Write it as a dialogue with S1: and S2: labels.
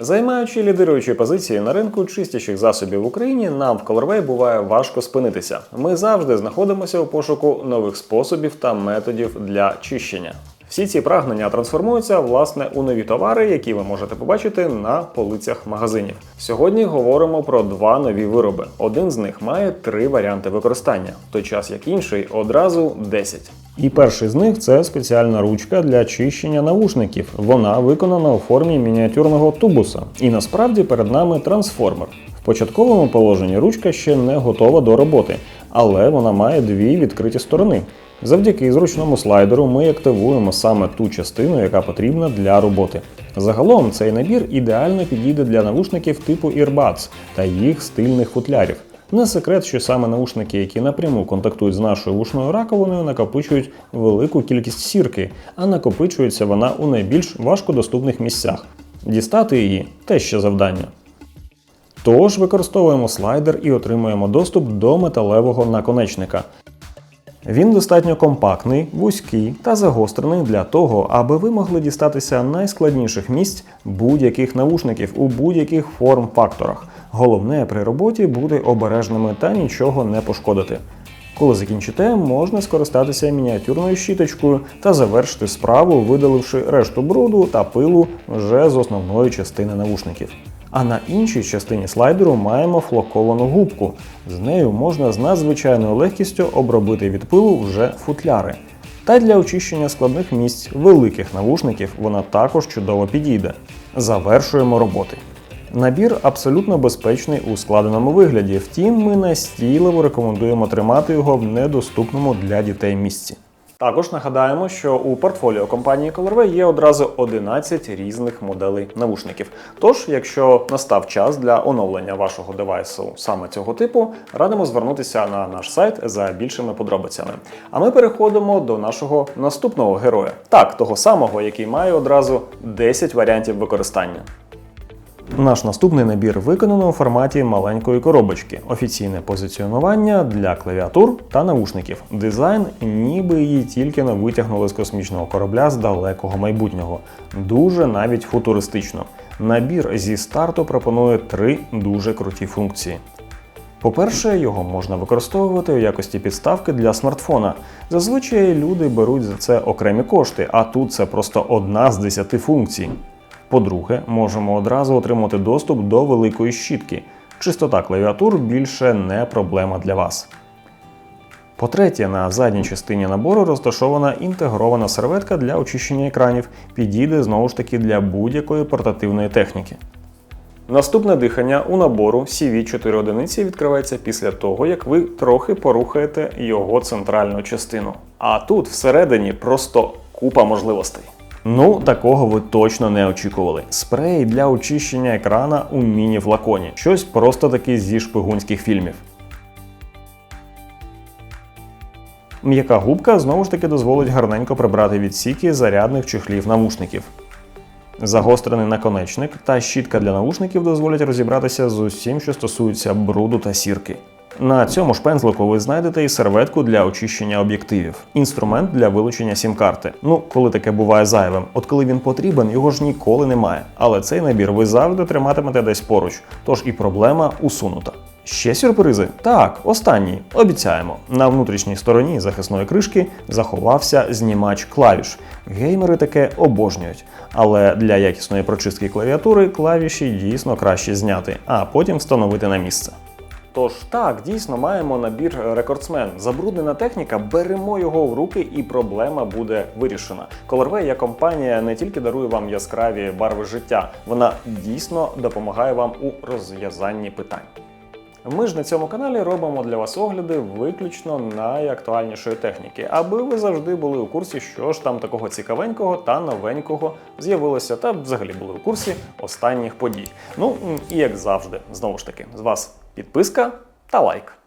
S1: Займаючи лідируючі позиції на ринку чистячих засобів в Україні, нам в Colorway буває важко спинитися. Ми завжди знаходимося у пошуку нових способів та методів для чищення. Всі ці прагнення трансформуються власне у нові товари, які ви можете побачити на полицях магазинів. Сьогодні говоримо про два нові вироби. Один з них має три варіанти використання, в той час як інший одразу 10. І перший з них це спеціальна ручка для чищення навушників. Вона виконана у формі мініатюрного тубуса. І насправді перед нами трансформер. В початковому положенні ручка ще не готова до роботи, але вона має дві відкриті сторони. Завдяки зручному слайдеру ми активуємо саме ту частину, яка потрібна для роботи. Загалом цей набір ідеально підійде для навушників типу Earbuds та їх стильних футлярів. Не секрет, що саме наушники, які напряму контактують з нашою вушною раковиною, накопичують велику кількість сірки, а накопичується вона у найбільш важкодоступних місцях. Дістати її те ще завдання. Тож використовуємо слайдер і отримуємо доступ до металевого наконечника. Він достатньо компактний, вузький та загострений для того, аби ви могли дістатися найскладніших місць будь-яких навушників у будь-яких форм-факторах. Головне при роботі бути обережними та нічого не пошкодити. Коли закінчите, можна скористатися мініатюрною щіточкою та завершити справу, видаливши решту бруду та пилу вже з основної частини навушників. А на іншій частині слайдеру маємо флоковану губку. З нею можна з надзвичайною легкістю обробити від пилу вже футляри. Та для очищення складних місць великих навушників вона також чудово підійде. Завершуємо роботи. Набір абсолютно безпечний у складеному вигляді, втім, ми настійливо рекомендуємо тримати його в недоступному для дітей місці. Також нагадаємо, що у портфоліо компанії Colorway є одразу 11 різних моделей навушників. Тож, якщо настав час для оновлення вашого девайсу саме цього типу, радимо звернутися на наш сайт за більшими подробицями. А ми переходимо до нашого наступного героя, так, того самого, який має одразу 10 варіантів використання. Наш наступний набір виконано у форматі маленької коробочки, офіційне позиціонування для клавіатур та навушників. Дизайн, ніби її тільки не витягнули з космічного корабля з далекого майбутнього. Дуже навіть футуристично. Набір зі старту пропонує три дуже круті функції. По-перше, його можна використовувати у якості підставки для смартфона. Зазвичай люди беруть за це окремі кошти, а тут це просто одна з десяти функцій. По-друге, можемо одразу отримати доступ до великої щітки. Чистота клавіатур більше не проблема для вас. По-третє, на задній частині набору розташована інтегрована серветка для очищення екранів, підійде знову ж таки для будь-якої портативної техніки. Наступне дихання у набору CV4 одиниці відкривається після того, як ви трохи порухаєте його центральну частину. А тут всередині просто купа можливостей. Ну, такого ви точно не очікували. Спрей для очищення екрана у міні-флаконі. Щось просто таки зі шпигунських фільмів. М'яка губка знову ж таки дозволить гарненько прибрати відсіки зарядних чехлів навушників. Загострений наконечник та щітка для навушників дозволять розібратися з усім, що стосується бруду та сірки. На цьому ж пензлику ви знайдете і серветку для очищення об'єктивів, інструмент для вилучення сім-карти. Ну, коли таке буває зайвим, от коли він потрібен, його ж ніколи немає. Але цей набір ви завжди триматимете десь поруч, тож і проблема усунута. Ще сюрпризи? Так, останній. Обіцяємо. На внутрішній стороні захисної кришки заховався знімач клавіш. Геймери таке обожнюють. Але для якісної прочистки клавіатури клавіші дійсно краще зняти, а потім встановити на місце. Тож так, дійсно маємо набір рекордсмен. Забруднена техніка, беремо його в руки, і проблема буде вирішена. Colorway як компанія не тільки дарує вам яскраві барви життя, вона дійсно допомагає вам у розв'язанні питань. Ми ж на цьому каналі робимо для вас огляди виключно найактуальнішої техніки, аби ви завжди були у курсі, що ж там такого цікавенького та новенького з'явилося, та взагалі були у курсі останніх подій. Ну і як завжди, знову ж таки, з вас підписка та лайк.